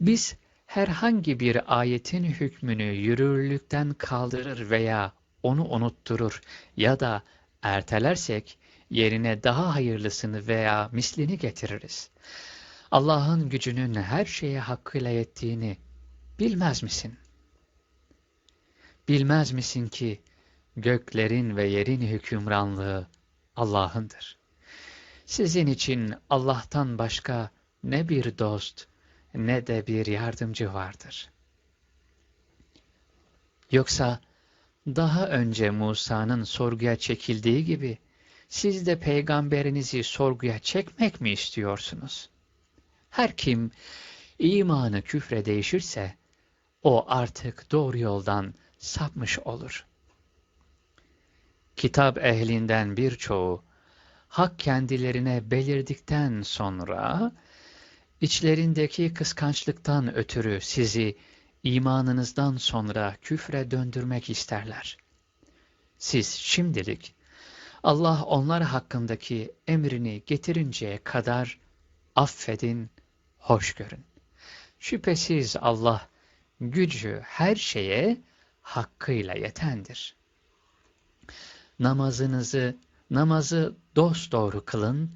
Biz herhangi bir ayetin hükmünü yürürlükten kaldırır veya onu unutturur ya da ertelersek yerine daha hayırlısını veya mislini getiririz. Allah'ın gücünün her şeye hakkıyla yettiğini bilmez misin? Bilmez misin ki göklerin ve yerin hükümranlığı Allah'ındır. Sizin için Allah'tan başka ne bir dost ne de bir yardımcı vardır. Yoksa daha önce Musa'nın sorguya çekildiği gibi siz de peygamberinizi sorguya çekmek mi istiyorsunuz? Her kim imanı küfre değişirse o artık doğru yoldan sapmış olur. Kitap ehlinden birçoğu hak kendilerine belirdikten sonra içlerindeki kıskançlıktan ötürü sizi imanınızdan sonra küfre döndürmek isterler. Siz şimdilik Allah onlar hakkındaki emrini getirinceye kadar affedin, hoş görün. Şüphesiz Allah gücü her şeye hakkıyla yetendir. Namazınızı, namazı dosdoğru kılın,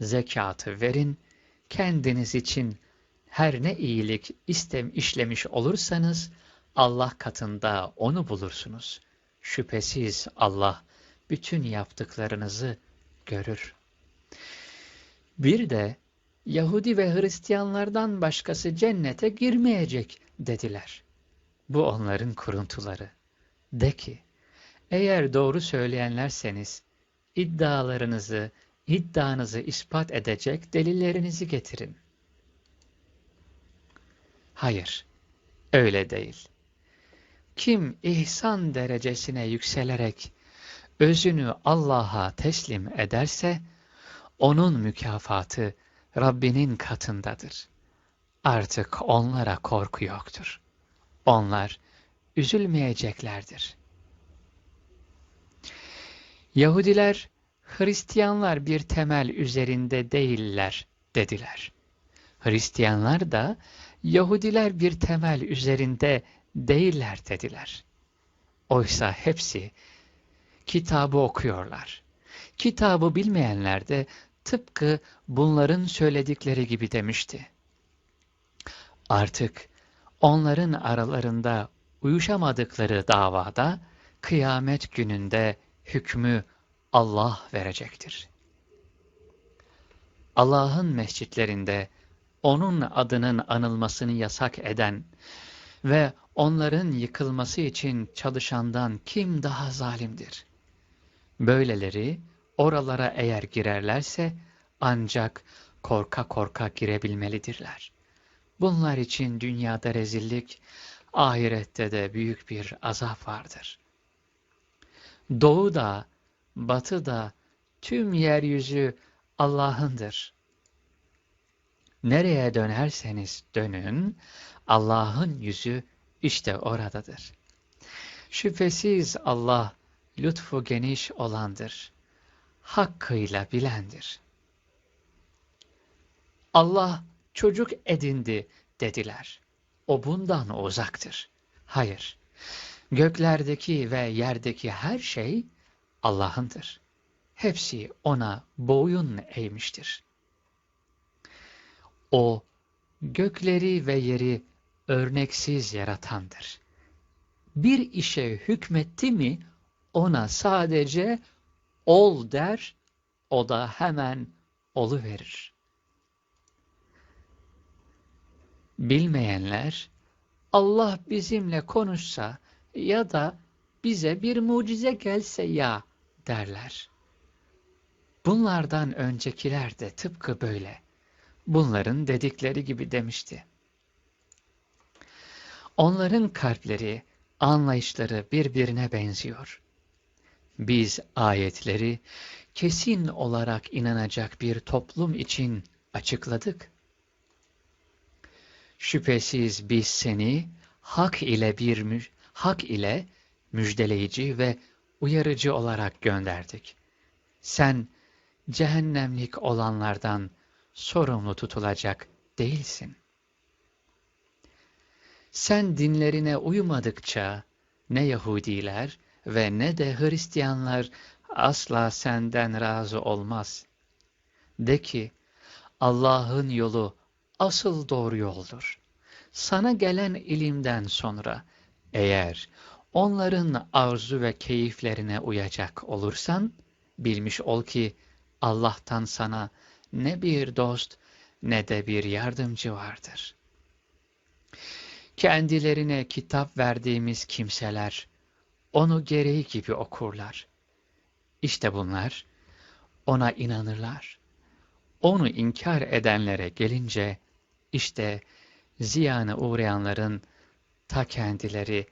zekatı verin, kendiniz için her ne iyilik istem işlemiş olursanız Allah katında onu bulursunuz. Şüphesiz Allah bütün yaptıklarınızı görür. Bir de Yahudi ve Hristiyanlardan başkası cennete girmeyecek dediler. Bu onların kuruntuları. De ki, eğer doğru söyleyenlerseniz, iddialarınızı, iddianızı ispat edecek delillerinizi getirin. Hayır, öyle değil. Kim ihsan derecesine yükselerek özünü Allah'a teslim ederse, onun mükafatı Rabbinin katındadır. Artık onlara korku yoktur. Onlar üzülmeyeceklerdir. Yahudiler, Hristiyanlar bir temel üzerinde değiller dediler. Hristiyanlar da Yahudiler bir temel üzerinde değiller dediler. Oysa hepsi kitabı okuyorlar. Kitabı bilmeyenler de tıpkı bunların söyledikleri gibi demişti. Artık onların aralarında uyuşamadıkları davada kıyamet gününde hükmü Allah verecektir. Allah'ın mescitlerinde onun adının anılmasını yasak eden ve onların yıkılması için çalışandan kim daha zalimdir? Böyleleri oralara eğer girerlerse ancak korka korka girebilmelidirler. Bunlar için dünyada rezillik, ahirette de büyük bir azap vardır. Doğu da, batı da, tüm yeryüzü Allah'ındır. Nereye dönerseniz dönün, Allah'ın yüzü işte oradadır. Şüphesiz Allah lütfu geniş olandır. Hakkıyla bilendir. Allah çocuk edindi dediler. O bundan uzaktır. Hayır. Göklerdeki ve yerdeki her şey Allah'ındır. Hepsi ona boyun eğmiştir. O, gökleri ve yeri örneksiz yaratandır. Bir işe hükmetti mi, ona sadece ol der, o da hemen olu verir. Bilmeyenler, Allah bizimle konuşsa ya da bize bir mucize gelse ya derler. Bunlardan öncekiler de tıpkı böyle. Bunların dedikleri gibi demişti. Onların kalpleri, anlayışları birbirine benziyor. Biz ayetleri kesin olarak inanacak bir toplum için açıkladık. Şüphesiz biz seni hak ile bir hak ile müjdeleyici ve uyarıcı olarak gönderdik. Sen cehennemlik olanlardan sorumlu tutulacak değilsin. Sen dinlerine uymadıkça ne Yahudiler ve ne de Hristiyanlar asla senden razı olmaz. De ki, Allah'ın yolu asıl doğru yoldur. Sana gelen ilimden sonra eğer onların arzu ve keyiflerine uyacak olursan, bilmiş ol ki Allah'tan sana ne bir dost ne de bir yardımcı vardır. Kendilerine kitap verdiğimiz kimseler onu gereği gibi okurlar. İşte bunlar ona inanırlar. Onu inkar edenlere gelince işte ziyana uğrayanların ta kendileri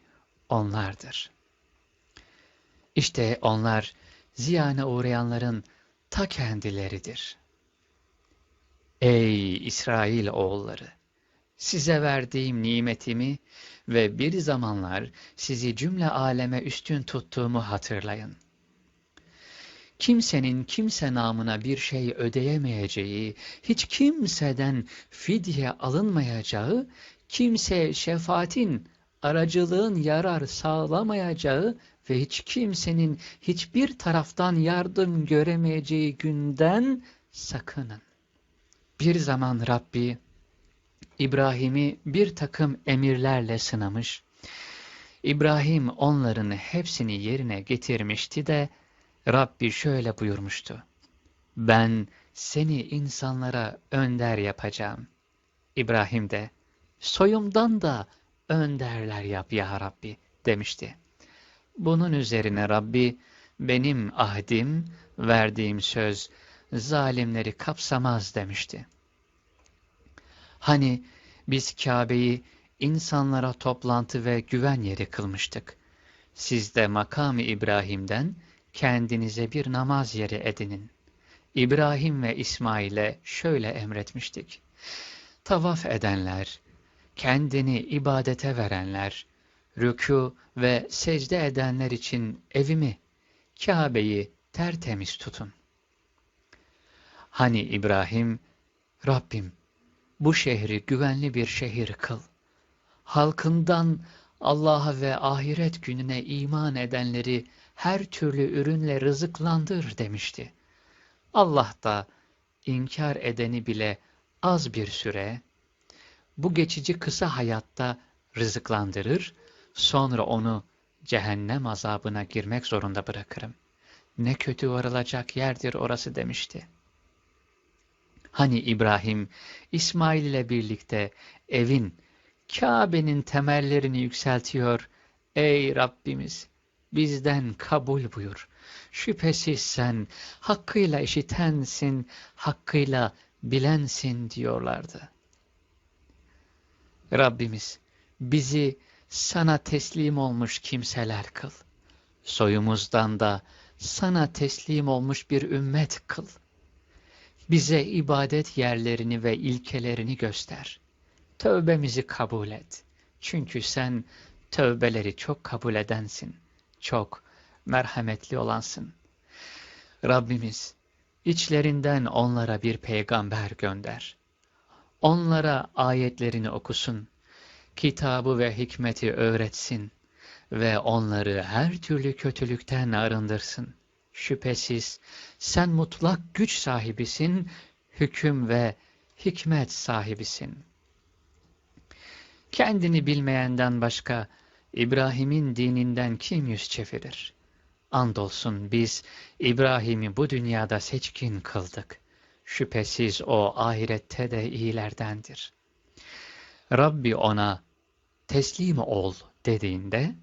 onlardır. İşte onlar ziyana uğrayanların ta kendileridir. Ey İsrail oğulları! Size verdiğim nimetimi ve bir zamanlar sizi cümle aleme üstün tuttuğumu hatırlayın. Kimsenin kimse namına bir şey ödeyemeyeceği, hiç kimseden fidye alınmayacağı, kimse şefaatin, aracılığın yarar sağlamayacağı ve hiç kimsenin hiçbir taraftan yardım göremeyeceği günden sakının. Bir zaman Rabbi İbrahim'i bir takım emirlerle sınamış. İbrahim onların hepsini yerine getirmişti de Rabbi şöyle buyurmuştu. Ben seni insanlara önder yapacağım. İbrahim de soyumdan da önderler yap ya Rabbi demişti. Bunun üzerine Rabbi benim ahdim, verdiğim söz zalimleri kapsamaz demişti. Hani biz Kabe'yi insanlara toplantı ve güven yeri kılmıştık. Siz de makamı İbrahim'den kendinize bir namaz yeri edinin. İbrahim ve İsmail'e şöyle emretmiştik. Tavaf edenler, kendini ibadete verenler, rükû ve secde edenler için evimi, Kabe'yi tertemiz tutun. Hani İbrahim, Rabbim bu şehri güvenli bir şehir kıl. Halkından Allah'a ve ahiret gününe iman edenleri her türlü ürünle rızıklandır demişti. Allah da inkar edeni bile az bir süre, bu geçici kısa hayatta rızıklandırır, sonra onu cehennem azabına girmek zorunda bırakırım. Ne kötü varılacak yerdir orası demişti. Hani İbrahim, İsmail ile birlikte evin, Kabe'nin temellerini yükseltiyor. Ey Rabbimiz! Bizden kabul buyur. Şüphesiz sen hakkıyla işitensin, hakkıyla bilensin diyorlardı. Rabbimiz bizi sana teslim olmuş kimseler kıl. Soyumuzdan da sana teslim olmuş bir ümmet kıl. Bize ibadet yerlerini ve ilkelerini göster. Tövbemizi kabul et. Çünkü sen tövbeleri çok kabul edensin. Çok merhametli olansın. Rabbimiz, içlerinden onlara bir peygamber gönder. Onlara ayetlerini okusun. Kitabı ve hikmeti öğretsin ve onları her türlü kötülükten arındırsın. Şüphesiz sen mutlak güç sahibisin, hüküm ve hikmet sahibisin. Kendini bilmeyenden başka İbrahim'in dininden kim yüz çevirir? Andolsun biz İbrahim'i bu dünyada seçkin kıldık. Şüphesiz o ahirette de iyilerdendir. Rabbi ona teslim ol dediğinde,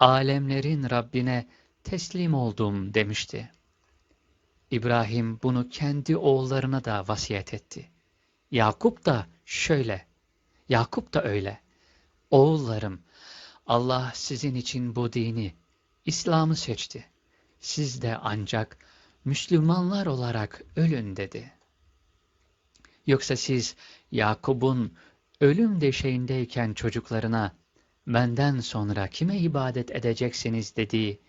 alemlerin Rabbine teslim oldum demişti. İbrahim bunu kendi oğullarına da vasiyet etti. Yakup da şöyle, Yakup da öyle. Oğullarım, Allah sizin için bu dini, İslam'ı seçti. Siz de ancak Müslümanlar olarak ölün dedi. Yoksa siz Yakup'un ölüm deşeğindeyken çocuklarına benden sonra kime ibadet edeceksiniz dediği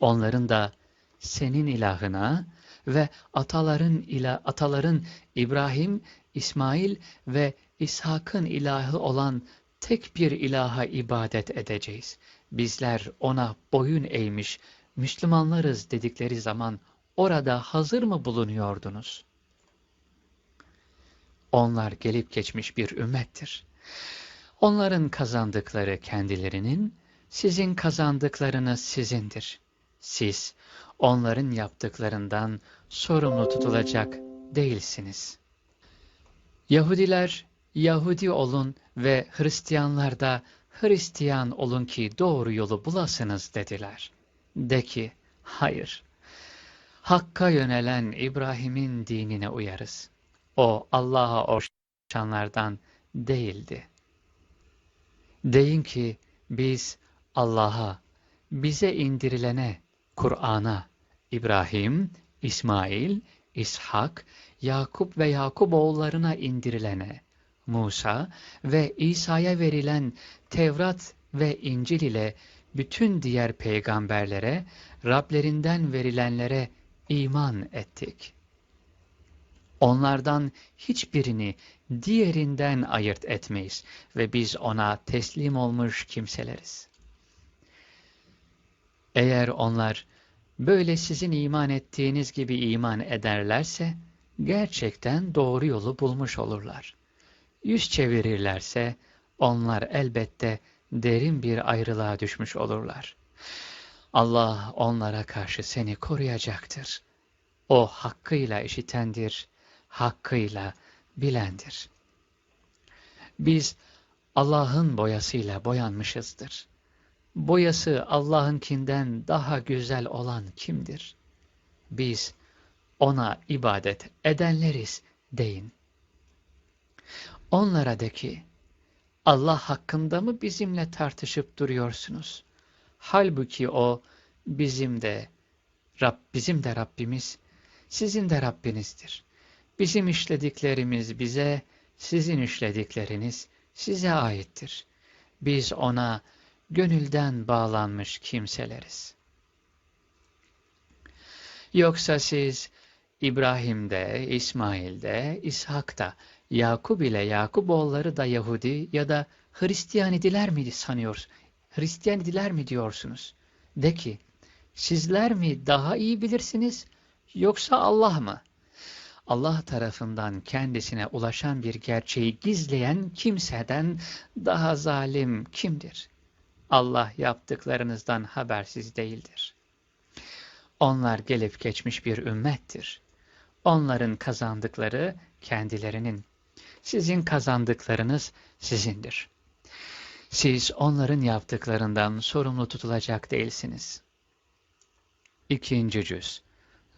onların da senin ilahına ve ataların ila ataların İbrahim, İsmail ve İshak'ın ilahı olan tek bir ilaha ibadet edeceğiz. Bizler ona boyun eğmiş Müslümanlarız dedikleri zaman orada hazır mı bulunuyordunuz? Onlar gelip geçmiş bir ümmettir. Onların kazandıkları kendilerinin, sizin kazandıklarınız sizindir. Siz onların yaptıklarından sorumlu tutulacak değilsiniz. Yahudiler Yahudi olun ve Hristiyanlar da Hristiyan olun ki doğru yolu bulasınız dediler. De ki, hayır. Hakka yönelen İbrahim'in dinine uyarız. O Allah'a orşanlardan değildi. Deyin ki biz Allah'a, bize indirilene, Kur'an'a, İbrahim, İsmail, İshak, Yakup ve Yakup oğullarına indirilene, Musa ve İsa'ya verilen Tevrat ve İncil ile bütün diğer peygamberlere, Rablerinden verilenlere iman ettik. Onlardan hiçbirini diğerinden ayırt etmeyiz ve biz ona teslim olmuş kimseleriz. Eğer onlar böyle sizin iman ettiğiniz gibi iman ederlerse, gerçekten doğru yolu bulmuş olurlar. Yüz çevirirlerse, onlar elbette derin bir ayrılığa düşmüş olurlar. Allah onlara karşı seni koruyacaktır. O hakkıyla işitendir, hakkıyla bilendir. Biz Allah'ın boyasıyla boyanmışızdır. Boyası Allah'ınkinden daha güzel olan kimdir? Biz ona ibadet edenleriz deyin. Onlara de ki, Allah hakkında mı bizimle tartışıp duruyorsunuz? Halbuki o bizim de Rab bizim de Rabbimiz, sizin de Rabbinizdir. Bizim işlediklerimiz bize, sizin işledikleriniz size aittir. Biz ona gönülden bağlanmış kimseleriz. Yoksa siz İbrahim'de, İsmail'de, İshak'ta, Yakup ile Yakup oğulları da Yahudi ya da Hristiyan idiler mi sanıyor? Hristiyan idiler mi diyorsunuz? De ki, sizler mi daha iyi bilirsiniz yoksa Allah mı? Allah tarafından kendisine ulaşan bir gerçeği gizleyen kimseden daha zalim kimdir? Allah yaptıklarınızdan habersiz değildir. Onlar gelip geçmiş bir ümmettir. Onların kazandıkları kendilerinin, sizin kazandıklarınız sizindir. Siz onların yaptıklarından sorumlu tutulacak değilsiniz. İkinci cüz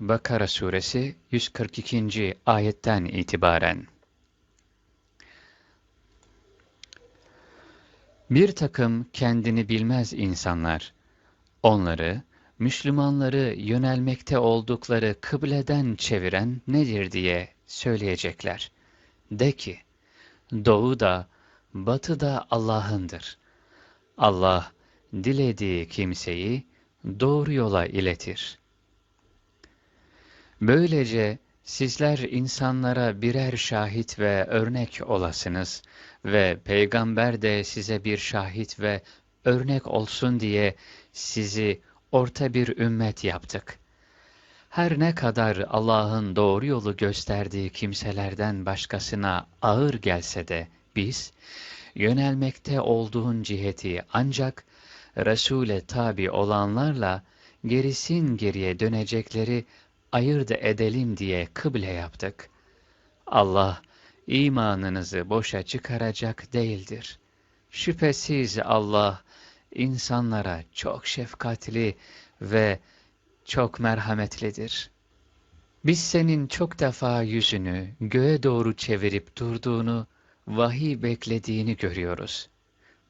Bakara suresi 142. ayetten itibaren Bir takım kendini bilmez insanlar, onları, Müslümanları yönelmekte oldukları kıbleden çeviren nedir diye söyleyecekler. De ki, doğu da, batı da Allah'ındır. Allah, dilediği kimseyi doğru yola iletir. Böylece sizler insanlara birer şahit ve örnek olasınız ve peygamber de size bir şahit ve örnek olsun diye sizi orta bir ümmet yaptık. Her ne kadar Allah'ın doğru yolu gösterdiği kimselerden başkasına ağır gelse de biz, yönelmekte olduğun ciheti ancak Resul'e tabi olanlarla gerisin geriye dönecekleri ayırt edelim diye kıble yaptık. Allah imanınızı boşa çıkaracak değildir. Şüphesiz Allah insanlara çok şefkatli ve çok merhametlidir. Biz senin çok defa yüzünü göğe doğru çevirip durduğunu, vahiy beklediğini görüyoruz.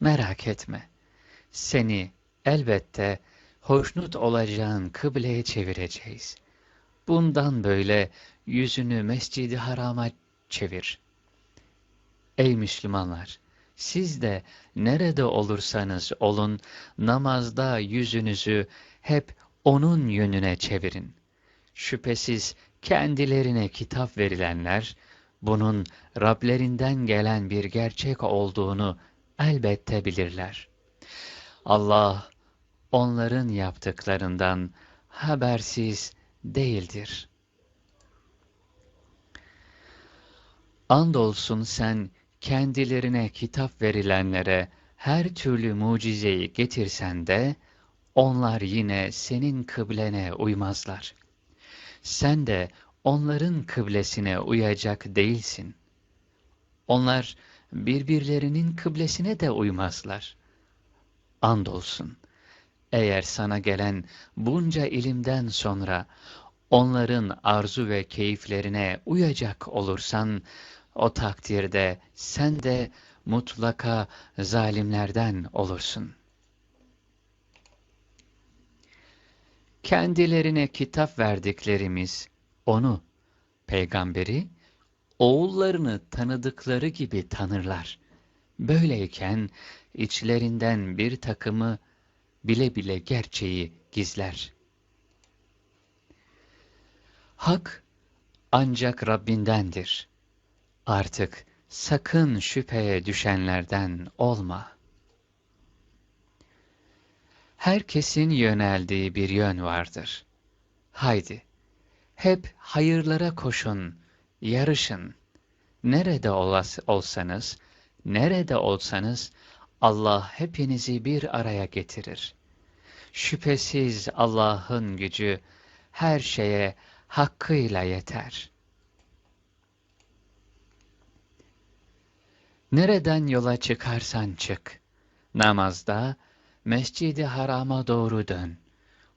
Merak etme. Seni elbette hoşnut olacağın kıbleye çevireceğiz. Bundan böyle yüzünü mescidi harama çevir. Ey Müslümanlar! Siz de nerede olursanız olun, namazda yüzünüzü hep onun yönüne çevirin. Şüphesiz kendilerine kitap verilenler, bunun Rablerinden gelen bir gerçek olduğunu elbette bilirler. Allah onların yaptıklarından habersiz değildir. Andolsun sen kendilerine kitap verilenlere her türlü mucizeyi getirsen de onlar yine senin kıblene uymazlar. Sen de onların kıblesine uyacak değilsin. Onlar birbirlerinin kıblesine de uymazlar. Andolsun, eğer sana gelen bunca ilimden sonra onların arzu ve keyiflerine uyacak olursan, o takdirde sen de mutlaka zalimlerden olursun. Kendilerine kitap verdiklerimiz onu, peygamberi, oğullarını tanıdıkları gibi tanırlar. Böyleyken içlerinden bir takımı bile bile gerçeği gizler. Hak ancak Rabbindendir. Artık sakın şüpheye düşenlerden olma. Herkesin yöneldiği bir yön vardır. Haydi, hep hayırlara koşun, yarışın. Nerede olsanız, nerede olsanız Allah hepinizi bir araya getirir. Şüphesiz Allah'ın gücü her şeye hakkıyla yeter. Nereden yola çıkarsan çık, namazda Mescid-i Haram'a doğru dön.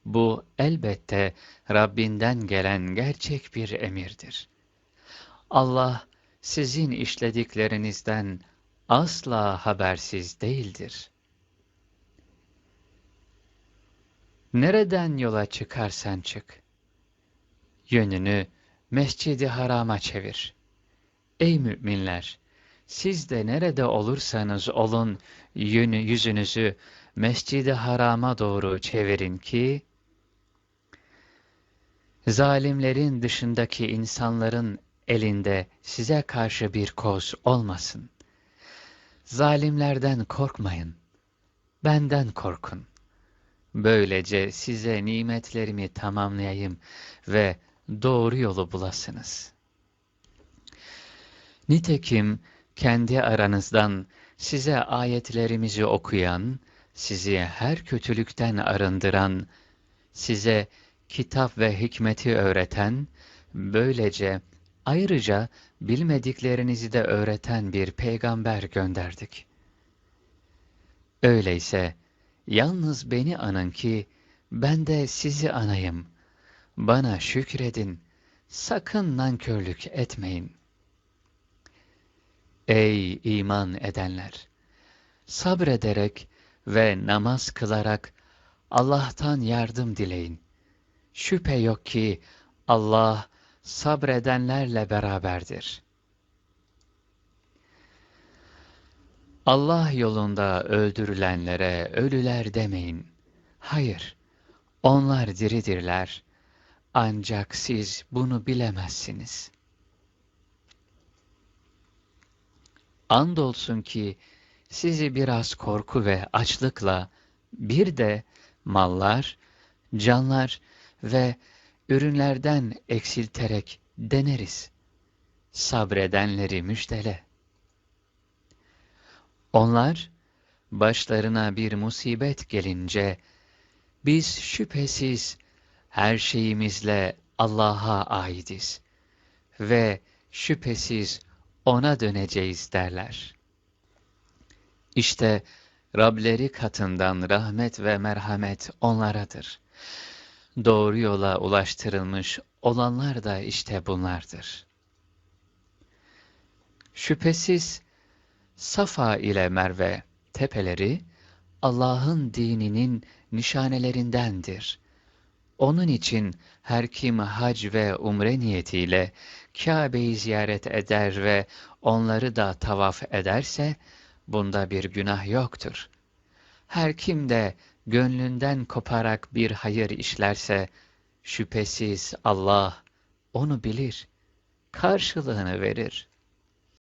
Bu elbette Rabbinden gelen gerçek bir emirdir. Allah sizin işlediklerinizden asla habersiz değildir. Nereden yola çıkarsan çık, yönünü Mescid-i Haram'a çevir. Ey müminler! Siz de nerede olursanız olun, yönü, yüzünüzü Mescid-i Haram'a doğru çevirin ki, zalimlerin dışındaki insanların elinde size karşı bir koz olmasın. Zalimlerden korkmayın, benden korkun. Böylece size nimetlerimi tamamlayayım ve doğru yolu bulasınız. Nitekim kendi aranızdan size ayetlerimizi okuyan, sizi her kötülükten arındıran, size kitap ve hikmeti öğreten, böylece ayrıca bilmediklerinizi de öğreten bir peygamber gönderdik. Öyleyse yalnız beni anın ki ben de sizi anayım. Bana şükredin, sakın nankörlük etmeyin. Ey iman edenler! Sabrederek ve namaz kılarak Allah'tan yardım dileyin. Şüphe yok ki Allah sabredenlerle beraberdir. Allah yolunda öldürülenlere ölüler demeyin. Hayır, onlar diridirler. Ancak siz bunu bilemezsiniz. Andolsun ki sizi biraz korku ve açlıkla bir de mallar, canlar ve ürünlerden eksilterek deneriz. Sabredenleri müjdele. Onlar, başlarına bir musibet gelince, biz şüphesiz her şeyimizle Allah'a aidiz ve şüphesiz O'na döneceğiz derler. İşte Rableri katından rahmet ve merhamet onlaradır. Doğru yola ulaştırılmış olanlar da işte bunlardır. Şüphesiz Safa ile Merve tepeleri Allah'ın dininin nişanelerindendir. Onun için her kim hac ve umre niyetiyle Kabe'yi ziyaret eder ve onları da tavaf ederse, bunda bir günah yoktur. Her kim de gönlünden koparak bir hayır işlerse, şüphesiz Allah onu bilir, karşılığını verir.